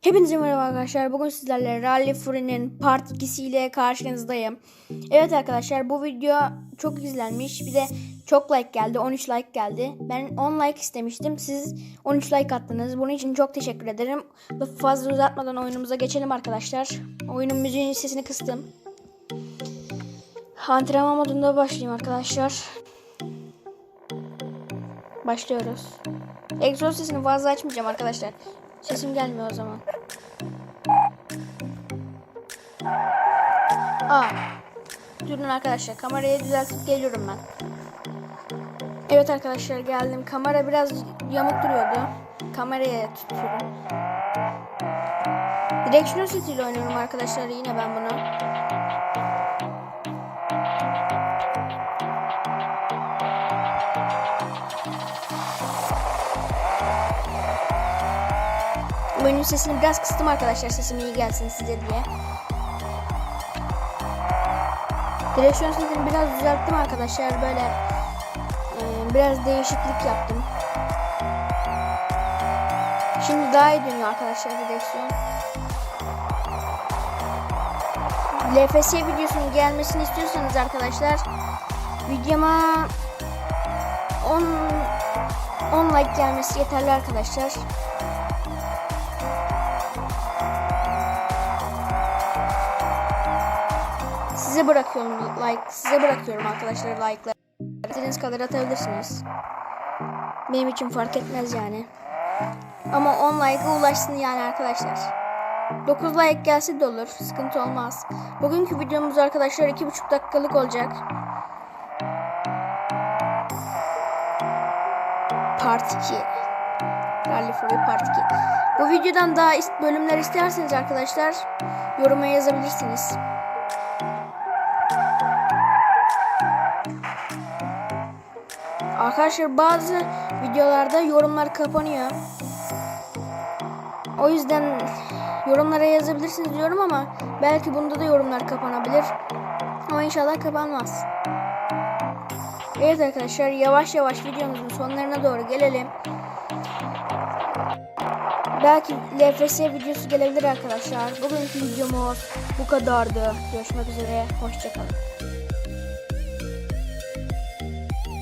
Hepinize merhaba arkadaşlar. Bugün sizlerle Rally Fury'nin part 2 ile karşınızdayım. Evet arkadaşlar bu video çok izlenmiş. Bir de çok like geldi. 13 like geldi. Ben 10 like istemiştim. Siz 13 like attınız. Bunun için çok teşekkür ederim. Fazla uzatmadan oyunumuza geçelim arkadaşlar. Oyunun müziğin sesini kıstım. Antrenman modunda başlayayım arkadaşlar. Başlıyoruz. Egzoz sesini fazla açmayacağım arkadaşlar. Sesim gelmiyor o zaman. Aa. Durun arkadaşlar. Kamerayı düzeltip geliyorum ben. Evet arkadaşlar geldim. Kamera biraz yamuk duruyordu. Kameraya tutuyorum. Direksiyon setiyle oynuyorum arkadaşlar yine ben bunu. Oyunun sesini biraz kıstım arkadaşlar sesim iyi gelsin size diye. Direksiyon sesini biraz düzelttim arkadaşlar böyle e, biraz değişiklik yaptım. Şimdi daha iyi dönüyor arkadaşlar direksiyon. LFS videosunun gelmesini istiyorsanız arkadaşlar videoma 10 10 like gelmesi yeterli arkadaşlar. Size bırakıyorum like. Size bırakıyorum arkadaşlar like'ları. İstediğiniz kadar atabilirsiniz. Benim için fark etmez yani. Ama 10 like'a ulaşsın yani arkadaşlar. 9 like gelse de olur. Sıkıntı olmaz. Bugünkü videomuz arkadaşlar 2,5 dakikalık olacak. Part 2. Rally Fury Part 2. Bu videodan daha bölümler isterseniz arkadaşlar yoruma yazabilirsiniz. Arkadaşlar bazı videolarda yorumlar kapanıyor. O yüzden yorumlara yazabilirsiniz diyorum ama belki bunda da yorumlar kapanabilir. Ama inşallah kapanmaz. Evet arkadaşlar yavaş yavaş videomuzun sonlarına doğru gelelim. Belki LFS videosu gelebilir arkadaşlar. Bugünkü videomuz bu kadardı. Görüşmek üzere. Hoşçakalın.